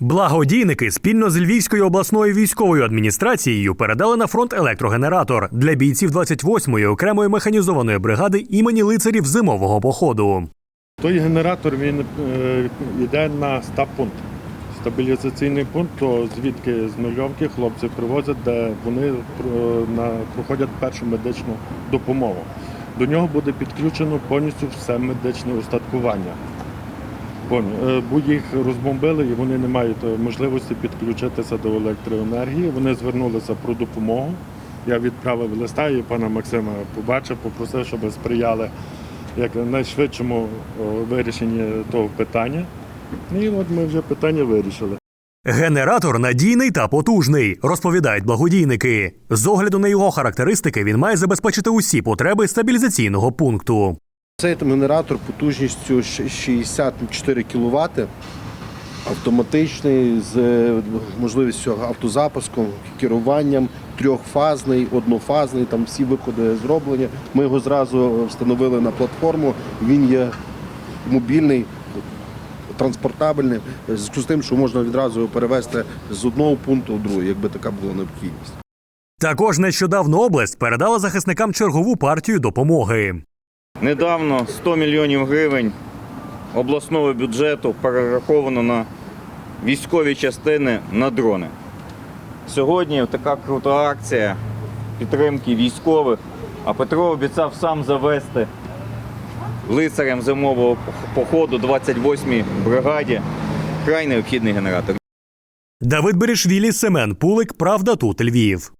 Благодійники спільно з Львівською обласною військовою адміністрацією передали на фронт електрогенератор для бійців 28-ї окремої механізованої бригади імені лицарів зимового походу. Той генератор він е, йде на стаб-пункт. Стабілізаційний пункт, то звідки з нульовки хлопці привозять, де вони проходять першу медичну допомогу. До нього буде підключено повністю все медичне устаткування. Е, Бо їх розбомбили і вони не мають е, можливості підключитися до електроенергії. Вони звернулися про допомогу. Я відправив листа і пана Максима побачив, попросив, щоб сприяли як найшвидшому вирішенні того питання. І от ми вже питання вирішили. Генератор надійний та потужний, розповідають благодійники. З огляду на його характеристики він має забезпечити усі потреби стабілізаційного пункту. Цей генератор потужністю 64 кВт, автоматичний з е, можливістю автозапуску, керуванням, трьохфазний, однофазний, там всі виходи зроблені. Ми його зразу встановили на платформу. Він є мобільний, транспортабельний, з тим, що можна відразу перевезти з одного пункту в другий, якби така була необхідність. Також нещодавно область передала захисникам чергову партію допомоги. Недавно 100 мільйонів гривень обласного бюджету перераховано на військові частини на дрони. Сьогодні така крута акція підтримки військових. А Петро обіцяв сам завести лицарям зимового походу 28-й бригаді край необхідний генератор. Давид Берішвілі, Семен Пулик, Правда тут Львів.